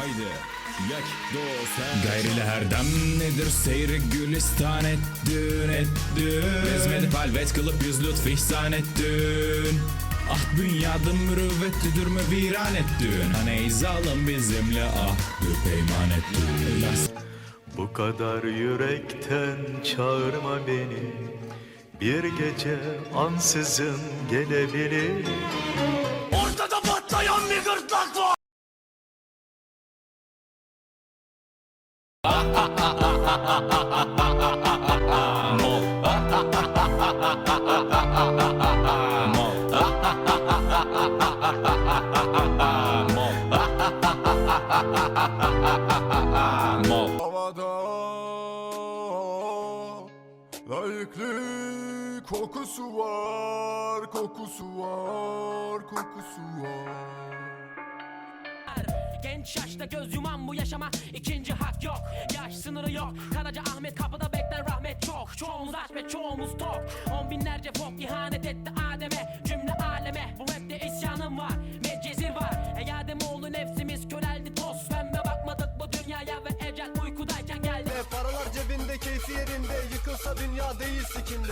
Haydi yak dost Gayrili her dem nedir? Seyri gülistan ettün ettün Bezmedi palvet kılıp yüz lütf ihsan ettün Ah dünyadım mürüvvetlidir mü viran ettün Hani zalim bizimle ah bir peyman ettün Las Bu kadar yürekten çağırma beni. Bir gece ansızın gelebilir layıklı kokusu var, kokusu var, kokusu var. Genç yaşta göz yuman bu yaşama. İkinci hak yok. Yaş sınırı yok. Karaca Ahmet kapıda bekler rahmet çok. Çoğumuz aç ve çoğumuz tok. On binlerce fok ihanet etti Adem'e Cümle aleme. Bu rapte isyanım var Medcezir var. Ey Ademoğlu nefsimiz köreldi toz. Pembe bakmadık bu dünyaya ve ecel uykudayken geldi. Paralar cebinde keyfi yerinde. Yıkılsa dünya değil sikinde